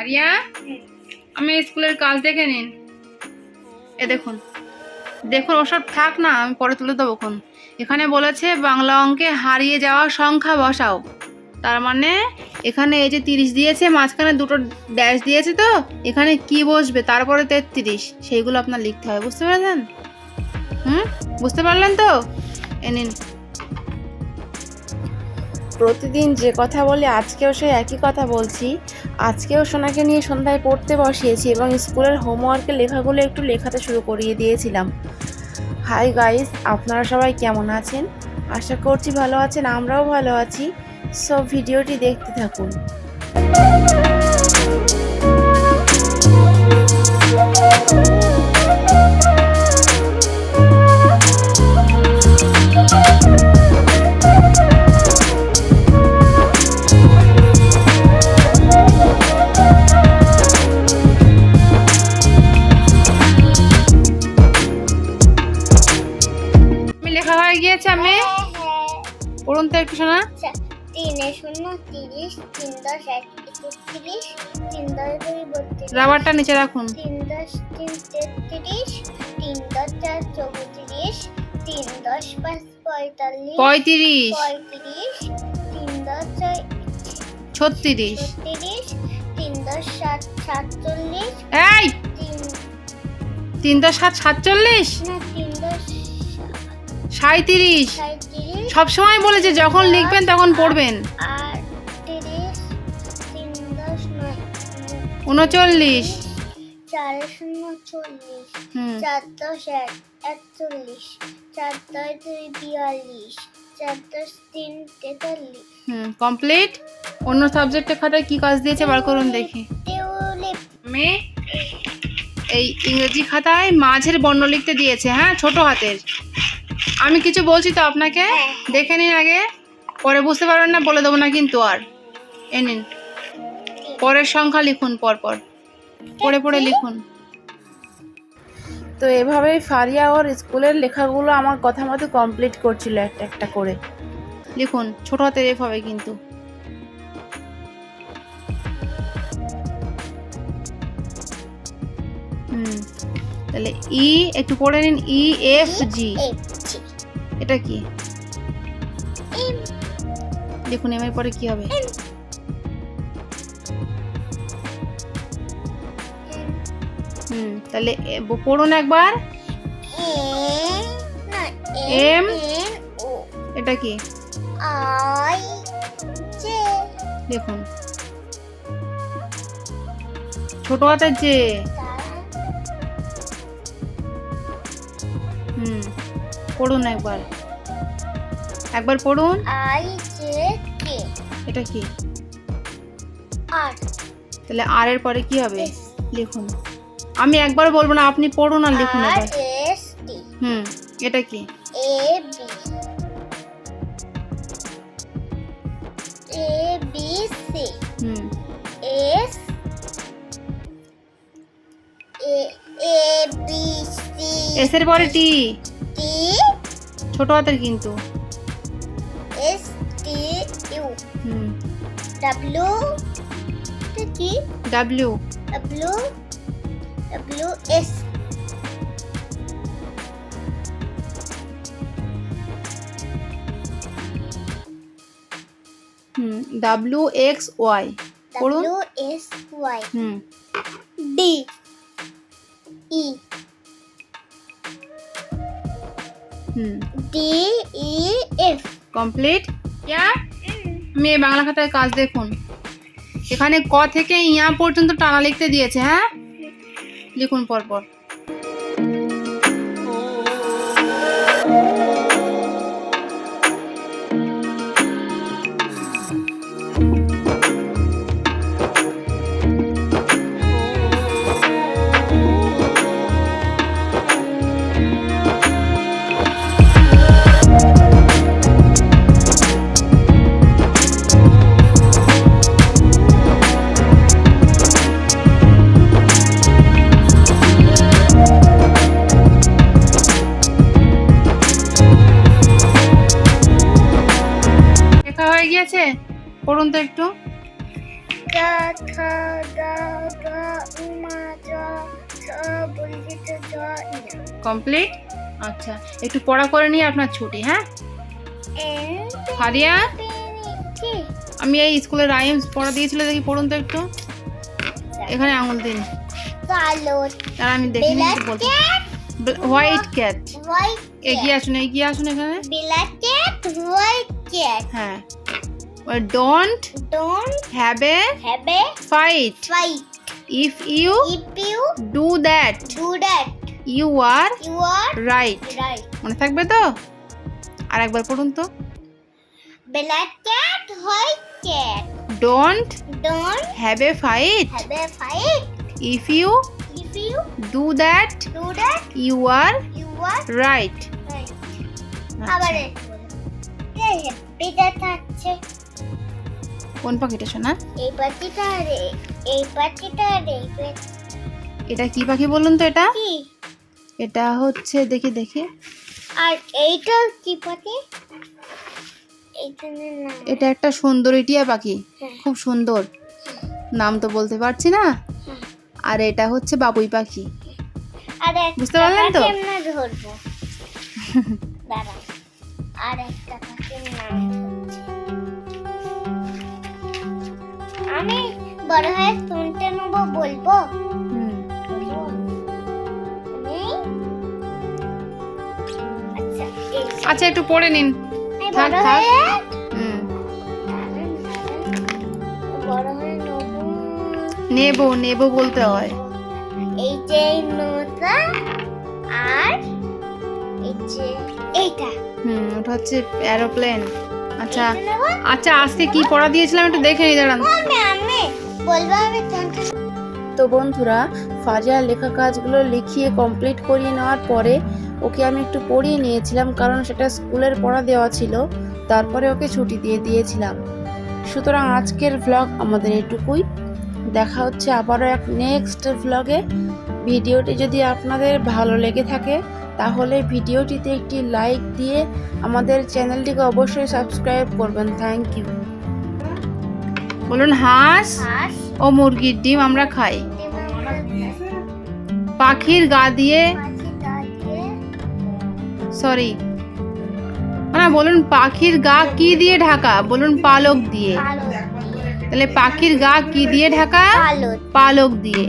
Area আমি স্কুলের কাজ দেখে নিন। এ দেখুন দেখুন, ওসব থাক না, আমি পরে তুলে দেবো কোন এখানে বলেছে, বাংলা অঙ্কে হারিয়ে যাওয়া সংখ্যা বসাও। তার মানে এখানে এই যে তিরিশ দিয়েছে, মাঝখানে দুটো ড্যাশ দিয়েছে তো, এখানে কি বসবে? তারপরে তেত্রিশ, সেইগুলো আপনার লিখতে হবে, বুঝতে পেরেছেন? হুম, বুঝতে পারলেন তো? এ নিন প্রতিদিন যে কথা বলি, আজকেও সেই একই কথা বলছি। আজকেও সোনাকে নিয়ে সন্ধ্যায় পড়তে বসিয়েছি এবং স্কুলের হোমওয়ার্কের লেখাগুলো একটু লেখাতে শুরু করিয়ে দিয়েছিলাম। হাই গাইস, আপনারা সবাই কেমন আছেন? আশা করছি ভালো আছেন, আমরাও ভালো আছি। সব ভিডিওটি দেখতে থাকুন। আচ্ছা, তিনে শূন্য তিরিশ তিন দশ এক একত্রিশ তিন দশ দুই বত্রিশ রাবারটা নিচে রাখুন। তিন দশ তিন তেত্রিশ তিন দশ চার চৌত্রিশ তিন দশ পাঁচ পঁয়তাল্লিশ পঁয়ত্রিশ। পঁয়ত্রিশ তিন দশ ছয় ছত্রিশ। ছত্রিশ তিন দশ সাত সাতচল্লিশ এই! তিন তিন দশ সাত সাতচল্লিশ? না তিন দশ সাঁত্রিশ সাঁত্রিশ সবসময় বলেছে যখন লিখবেন তখন পড়বেন। উনচল্লিশ চার শূন্য চল্লিশ চার দশ এক একচল্লিশ চার দশ দুই বিয়াল্লিশ চার দশ তিন তেতাল্লিশ। হুম কমপ্লিট অন্য সাবজেক্টের খাতায় কি কাজ দিয়েছে বার করুন দেখি। আমি এই ইংরেজি খাতায় মাঝের বর্ণ লিখতে দিয়েছে হ্যাঁ ছোট হাতের। আমি কিছু বলছি তো আপনাকে? দেখে নিন আগে। পরে বুঝতে পারবেন না বলে দেবো না কিন্তু আর। এ নিন। পরের সংখ্যা লিখুন পরপর। পড়ে পড়ে লিখুন। তো এভাবেই ফারিয়া ওর স্কুলের লেখাগুলো আমার কথা মতো কমপ্লিট করছিল একটা একটা করে। লিখুন ছোট হাতের এফ হবে কিন্তু। হুম তাহলে ই একটু পড়ে নিন। ই এফ জি এটা কি? দেখুন এম এর পরে কি হবে? হুম, তাহলে পড়ুন একবার। এম, এটা কি? দেখুন। ছোট হাতের যে। পড়ুন একবার। একবার পড়ুন। I J K. এটা কি? আর। তাহলে আর এর পরে কি হবে? লিখুন। আমি একবার বলব না আপনি পড়ুন আর লিখুন টি। হুম এটা কি? A B. A B C. Hmm. S. A A B C. S এর পরে টি। ছোট হাতের কিন্তু। এস টি ইউ হুম। ডাব্লিউ কি? ডাব্লিউ ডাব্লিউ ডাব্লিউ এস হুম ডাব্লিউ এক্স ওয়াই পড়ুন। ডাব্লিউ এস ওয়াই হুম। D E D E F complete ইয়া মেয়ে বাংলা খাতায় কাজ দেখুন। এখানে ক থেকে ইয়া পর্যন্ত টানা লিখতে দিয়েছে হ্যাঁ? লিখুন পরপর। বলুন তো একটু কমপ্লিট? আচ্ছা একটু পড়া করে নিয়ে আপনার ছুটি হ্যাঁ? হারিয়া আমি এই স্কুলের রাইমস পড়া দিয়েছিল দেখি পড়ুন তো একটু। এখানে আঙুল দিন। আর আমি দেখি বলছি। হোয়াইট ক্যাট এগিয়ে আসুন এগিয়ে আসুন এখানে। হোয়াইট হ্যাঁ। Don't don't have a have a fight fight if you if you do that do that you are you are right right মনে থাকবে তো? আর একবার পড়ুন তো। Cat white cat don't don't have a fight have a fight if you if you do that do that you are you are right right আচ্ছা। আবার। এই হ্যাপিটা থাকছে কোন পাখিটা শোনা এই পাখিটা রে এই পাখিটা রে এটা কি পাখি বলুন তো এটা? কি? এটা হচ্ছে দেখি দেখি। আর এইটা কি পাখি? এটা একটা সুন্দরী টিয়া পাখি হ্যাঁ। খুব সুন্দর। নাম তো বলতে পারছি না। হ্যাঁ। আর এটা হচ্ছে বাবুই পাখি। বুঝতে পারলেন তো? আর একটা পাখির নাম আমি বড় হয়ে শুনতে নেব বলব? আচ্ছা আচ্ছা একটু পড়ে নিন। থাক, থাক। নেব। নেব বলতে হয়। এই যে নৌকা আর এই যে এইটা। হুম ওটা হচ্ছে এরোপ্লেন আচ্ছা আচ্ছা আজকে কি পড়া দিয়েছিলাম একটু দেখে নি, দাঁড়ান। তো বন্ধুরা, ফাজিয়ার লেখা কাজগুলো লিখিয়ে কমপ্লিট করিয়ে নেওয়ার পরে ওকে আমি একটু পড়িয়ে নিয়েছিলাম কারণ সেটা স্কুলের পড়া দেওয়া ছিল। তারপরে ওকে ছুটি দিয়ে দিয়েছিলাম। সুতরাং আজকের ভ্লগ আমাদের এটুকুই। দেখা হচ্ছে আবারও এক নেক্সট ভ্লগে ভিডিওটি যদি আপনাদের ভালো লেগে থাকে তাহলে ভিডিওটিতে একটি লাইক দিয়ে আমাদের চ্যানেলটিকে অবশ্যই সাবস্ক্রাইব করবেন। থ্যাংক ইউ বলুন হাঁস ও মুরগির ডিম আমরা খাই। পাখির গা দিয়ে সরি না বলুন পাখির গা কি দিয়ে ঢাকা? বলুন পালক দিয়ে। তাহলে পাখির গা কি দিয়ে ঢাকা? পালক। দিয়ে।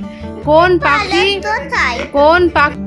কোন পাখি কোন পাখি